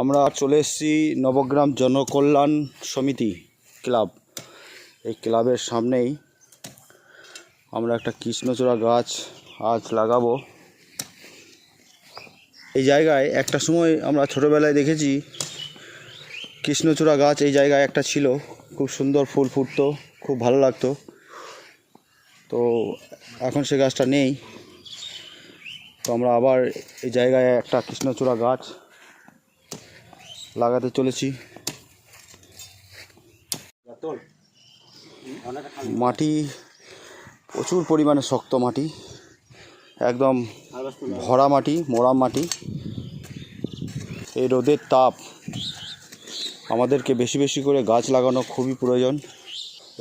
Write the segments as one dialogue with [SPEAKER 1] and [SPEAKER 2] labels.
[SPEAKER 1] আমরা চলে এসেছি নবগ্রাম জনকল্যাণ সমিতি ক্লাব। এই ক্লাবের সামনেই আমরা একটা কৃষ্ণচূড়া গাছ আজ লাগাবো। এই জায়গায় একটা সময় আমরা ছোটোবেলায় দেখেছি কৃষ্ণচূড়া গাছ এই জায়গায় একটা ছিল। খুব সুন্দর ফুল ফুটতো, খুব ভালো লাগতো। তো এখন সে গাছটা নেই। তো আমরা আবার এই জায়গায় একটা কৃষ্ণচূড়া গাছ লাগাতে চলেছি। মাটি, প্রচুর পরিমাণে শক্ত মাটি, একদম ভরা মাটি মোরাম মাটি। এই রোদের তাপ আমাদেরকে বেশি বেশি করে গাছ লাগানো খুবই প্রয়োজন।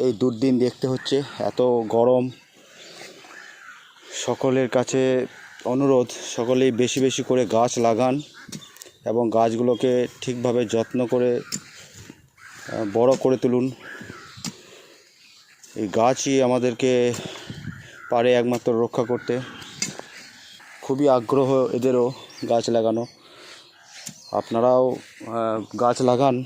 [SPEAKER 1] এই দুর্দিন দেখতে হচ্ছে, এত গরম। সকলের কাছে অনুরোধ, সকলেই বেশি বেশি করে গাছ লাগান। এবং গাছগুলোকে ঠিকভাবে যত্ন করে বড় করে তুলুন। এই গাছই আমাদেরকে পারে একমাত্র রক্ষা করতে। খুবই আগ্রহ এদেরও গাছ লাগানো। আপনারাও গাছ লাগান।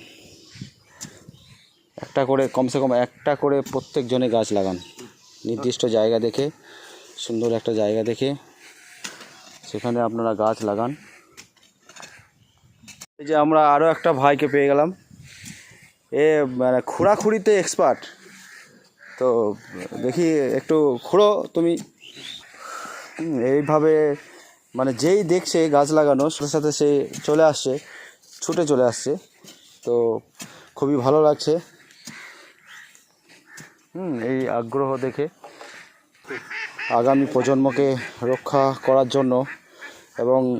[SPEAKER 1] একটা করে, কমসে কম একটা করে প্রত্যেকজনে গাছ লাগান। নির্দিষ্ট জায়গা দেখে, সুন্দর একটা জায়গা দেখে, সেখানে আপনারা গাছ লাগান। এই যে আমরা আরও একটা ভাইকে পেয়ে গেলাম। এ মানে খুঁড়াখুড়িতে এক্সপার্ট তো, দেখি একটু, খুঁড়ো, তুমি? এইভাবে মানে যেই দেখছে গাছ লাগানো, সাথে সাথে সে চলে আসছে, ছুটে চলে আসছে। তো, খুবই ভালো লাগছে। হুম, এই আগ্রহ দেখে। আগামী প্রজন্মকে রক্ষা করার জন্য এবং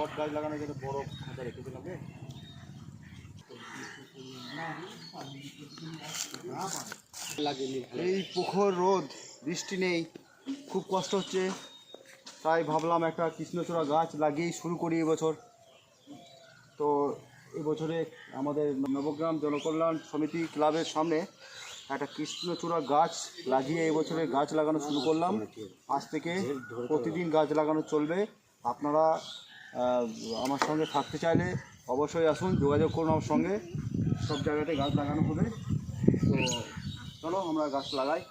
[SPEAKER 1] বট গাছ লাগানোর জন্য বড় খাঁচা রেখে দিলাম এই প্রখর রোদ, বৃষ্টি নেই, খুব কষ্ট হচ্ছে। তাই ভাবলাম একটা কৃষ্ণচূড়া গাছ লাগিয়েই শুরু করি এবছর। তো এবছরে আমাদের নবগ্রাম জনকল্যাণ সমিতি ক্লাবের সামনে একটা কৃষ্ণচূড়া গাছ লাগিয়ে এবছরে গাছ লাগানো শুরু করলাম। আজ থেকে প্রতিদিন গাছ লাগানো চলবে। আপনারা আমার সঙ্গে থাকতে চাইলে অবশ্যই আসুন, যোগাযোগ করুন আমার সঙ্গে। সব জায়গাতে গাছ লাগানো হবে। তো চলো, আমরা গাছ লাগাই।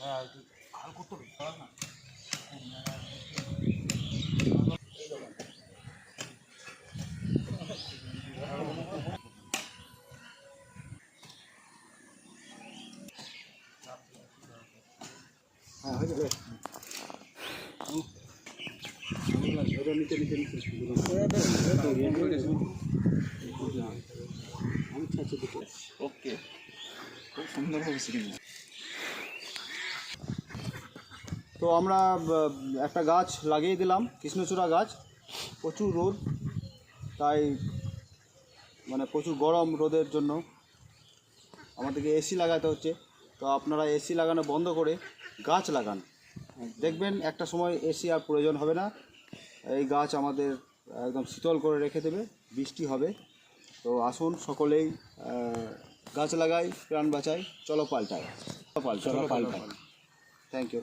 [SPEAKER 1] হ্যাঁ আর করতে হবে। না
[SPEAKER 2] ওকে। খুব সুন্দর হয়েছে কিন্তু
[SPEAKER 1] তো আমরা একটা গাছ লাগিয়ে দিলাম কৃষ্ণচূড়া গাছ। প্রচুর রোদ তাই মানে প্রচুর গরম রোদের জন্য। আমাদেরকে এসি লাগাতে হচ্ছে। তো আপনারা এসি লাগানো বন্ধ করে গাছ লাগান। দেখবেন একটা সময় এসি আর প্রয়োজন হবে না। এই গাছ আমাদের একদম শীতল করে রেখে দেবে, বৃষ্টি হবে। তো আসুন সকলেই গাছ লাগাই, প্রাণ বাঁচাই, চলো পাল্টাই চলো পাল্টাই থ্যাংক ইউ